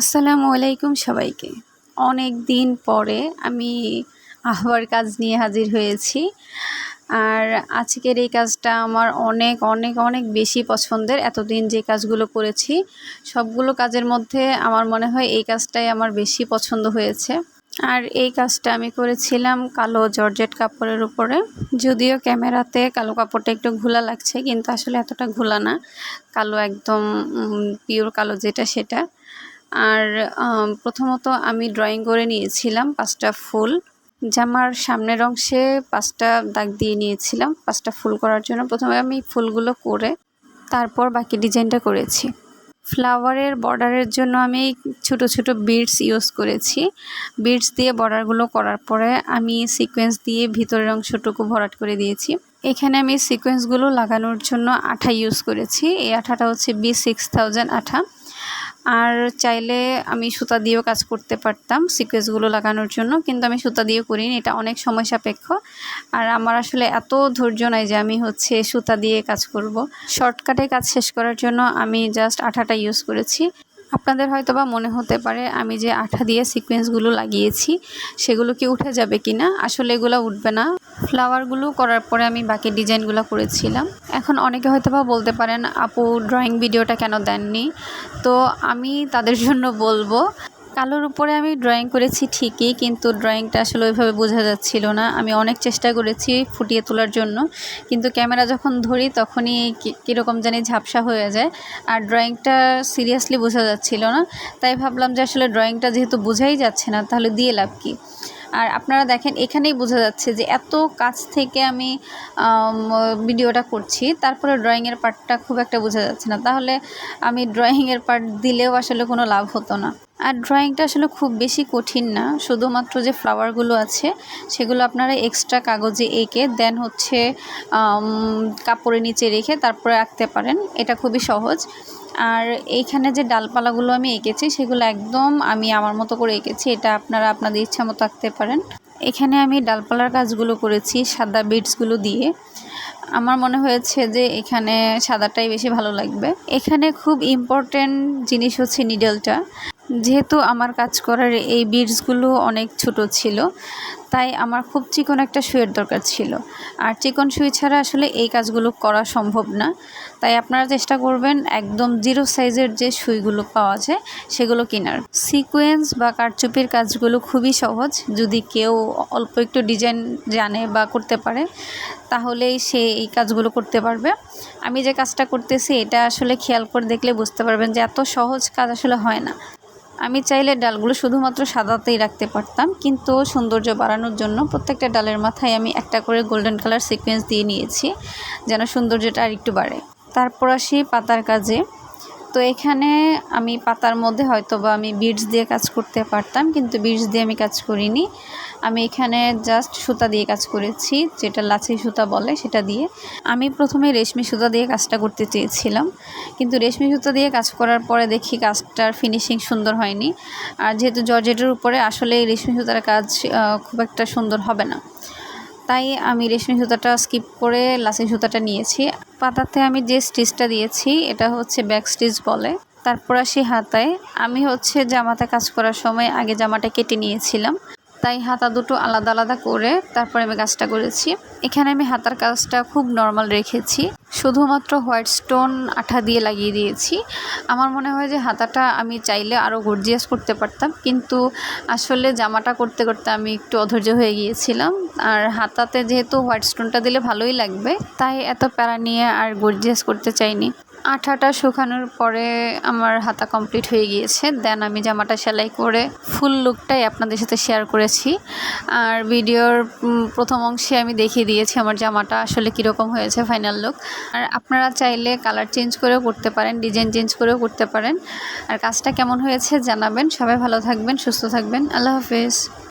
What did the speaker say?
আসসালামু আলাইকুম সবাইকে। অনেক দিন পরে আমি আহ্বার কাজ নিয়ে হাজির হয়েছি। আর আজকের এই কাজটা আমার অনেক অনেক অনেক বেশি পছন্দের। এতদিন যে কাজগুলো করেছি, সবগুলো কাজের মধ্যে আমার মনে হয় এই কাজটাই আমার বেশি পছন্দ হয়েছে। আর এই কাজটা আমি করেছিলাম কালো জর্জেট কাপড়ের উপরে। যদিও ক্যামেরাতে কালো কাপড়টা একটু ঘোলা লাগছে, কিন্তু আসলে এতটা ঘোলা না। কালো একদম পিওর কালো যেটা সেটা। আর প্রথমত আমি ড্রয়িং করে নিয়েছিলাম পাঁচটা ফুল। জামার সামনের অংশে পাঁচটা দাগ দিয়ে নিয়েছিলাম, পাঁচটা ফুল করার জন্য। প্রথমে আমি ফুলগুলো করে তারপর বাকি ডিজাইনটা করেছি। ফ্লাওয়ারের বর্ডারের জন্য আমি ছোট ছোট বিডস ইউজ করেছি। বিডস দিয়ে বর্ডারগুলো করার পরে আমি সিকোয়েন্স দিয়ে ভিতরের অংশটুকু ভরাট করে দিয়েছি। এখানে আমি সিকোয়েন্সগুলো লাগানোর জন্য আঠা ইউজ করেছি। এই আঠাটা হচ্ছে বি সিক্স থাউজেন্ড আঠা। আর চাইলে আমি সুতা দিয়েও কাজ করতে পারতাম সিকোয়েন্সগুলো লাগানোর জন্য, কিন্তু আমি সুতা দিয়েও করিনি, এটা অনেক সময় সাপেক্ষ। আর আমার আসলে এত ধৈর্য নাই যে আমি হচ্ছে সুতা দিয়ে কাজ করব। শর্টকাটে কাজ শেষ করার জন্য আমি জাস্ট আঠাটা ইউজ করেছি। আপনাদের হয়তো বা মনে হতে পারে, আমি যে আঠা দিয়ে সিকোয়েন্সগুলো লাগিয়েছি, সেগুলো কি উঠে যাবে কি না আসলে এগুলো উঠবে না। ফ্লাওয়ারগুলো করার পরে আমি বাকি ডিজাইনগুলো করেছিলাম। এখন অনেকে হয়তো বা বলতে পারেন, আপু ড্রয়িং ভিডিওটা কেন দেননি? তো আমি তাদের জন্য বলব, কালোর উপরে আমি ড্রয়িং করেছি ঠিকই, কিন্তু ড্রয়িংটা আসলে ওইভাবে বোঝা যাচ্ছিল না। আমি অনেক চেষ্টা করেছি ফুটিয়ে তোলার জন্য, কিন্তু ক্যামেরা যখন ধরি তখনই কীরকম জানি ঝাপসা হয়ে যায়, আর ড্রয়িংটা সিরিয়াসলি বোঝা যাচ্ছিল না। তাই ভাবলাম যে আসলে ড্রয়িংটা যেহেতু বোঝাই যাচ্ছে না, তাহলে দিয়ে লাভ কী? আর আপনারা দেখেন, এখানেই বোঝা যাচ্ছে যে এত কাছ থেকে আমি ভিডিওটা করছি। তারপরে ড্রয়িংয়ের পার্টটা খুব একটা বোঝা যাচ্ছে না। তাহলে আমি ড্রয়িংয়ের পার্ট দিলেও আসলে কোনো লাভ হতো না। আর ড্রয়িংটা আসলে খুব বেশি কঠিন না। শুধুমাত্র যে ফ্লাওয়ারগুলো আছে, সেগুলো আপনারা এক্সট্রা কাগজে এঁকে দেন হচ্ছে কাপড়ের নিচে রেখে তারপরে আঁকতে পারেন। এটা খুবই সহজ। আর এইখানে যে ডালপালাগুলো আমি এঁকেছি, সেগুলো একদম আমি আমার মতো করে এঁকেছি। এটা আপনারা আপনাদের ইচ্ছা মতো আঁকতে পারেন। এখানে আমি ডালপালার কাজগুলো করেছি, সাদা বিটসগুলো দিয়ে। আমার মনে হয়েছে যে এখানে সাদাটাই বেশি ভালো লাগবে। এখানে খুব ইম্পর্টেন্ট জিনিস হচ্ছে নিডলটা যেহেতু আমার কাজ করার এই বিটসগুলো অনেক ছোট ছিল, তাই আমার খুব চিকন একটা সুইয়ের দরকার ছিল। আর চিকন সুই ছাড়া আসলে এই কাজগুলো করা সম্ভব না। তাই আপনারা চেষ্টা করবেন একদম জিরো সাইজের যে সুইগুলো পাওয়া যায়, সেগুলো কেনার। সিকোয়েন্স বা কারচুপির কাজগুলো খুবই সহজ। যদি কেউ অল্প একটু ডিজাইন জানে বা করতে পারে, তাহলেই সে এই কাজগুলো করতে পারবে। আমি যে কাজটা করতেছি, এটা আসলে খেয়াল করে দেখলে বুঝতে পারবেন যে এত সহজ কাজ আসলে হয় না। আমি চাইলে ডালগুলো শুধুমাত্র সাদাতেই রাখতে পারতাম, কিন্তু সৌন্দর্য বাড়ানোর জন্য প্রত্যেকটা ডালের মাথায় আমি একটা করে গোল্ডেন কালার সিকোয়েন্স দিয়ে নিয়েছি, যেন সৌন্দর্যটা আর একটু বাড়ে। তারপর আসি পাতার কাজে। তো এখানে আমি পাতার মধ্যে হয়তো বা আমি বিডস দিয়ে কাজ করতে পারতাম, কিন্তু বিডস দিয়ে আমি কাজ করিনি। আমি এখানে জাস্ট সুতা দিয়ে কাজ করেছি, যেটা লাচি সুতা বলে সেটা দিয়ে। আমি প্রথমে রেশমি সুতা দিয়ে কাজটা করতে চেয়েছিলাম, কিন্তু রেশমি সুতা দিয়ে কাজ করার পরে দেখি কাজটার ফিনিশিং সুন্দর হয়নি। আর যেহেতু জর্জেটের উপরে আসলে রেশমি সুতার কাজ খুব একটা সুন্দর হবে না। তাই আমি রেশমি সুতাটা স্কিপ করে লাসি সুতাটা নিয়েছি। পাতাতে আমি যে স্টিচটা দিয়েছি, এটা হচ্ছে ব্যাক স্টিচ বলে। তারপর আসি হাতায়। আমি হচ্ছে জামাতে কাজ করার সময় আগে জামাটা কেটে নিয়েছিলাম। তাই হাতা দুটো আলাদা আলাদা করে তারপরে আমি কাজটা করেছি। এখানে আমি হাতার কাজটা খুব নর্মাল রেখেছি। শুধুমাত্র হোয়াইট স্টোন আঠা দিয়ে লাগিয়ে দিয়েছি। আমার মনে হয় যে হাতাটা আমি চাইলে আরও গর্জিয়াস করতে পারতাম, কিন্তু আসলে জামাটা করতে করতে আমি একটু অধৈর্য হয়ে গিয়েছিলাম। আর হাতাতে যেহেতু হোয়াইট স্টোনটা দিলে ভালোই লাগবে, তাই এত প্যারা নিয়ে আর গর্জিয়াস করতে চাইনি। আঠাটা শুকানোর পরে আমার হাতা কমপ্লিট হয়ে গিয়েছে। দেন আমি জামাটা সেলাই করে ফুল লুকটাই আপনাদের সাথে শেয়ার করেছি। আর ভিডিওর প্রথম অংশে আমি দেখিয়ে দিয়েছি আমার জামাটা আসলে কীরকম হয়েছে ফাইনাল লুক আর আপনারা চাইলে কালার চেঞ্জ করেও করতে পারেন ডিজাইন চেঞ্জ করেও করতে পারেন। আর কাজটা কেমন হয়েছে জানাবেন। সবাই ভালো থাকবেন, সুস্থ থাকবেন। আল্লাহ হাফেজ।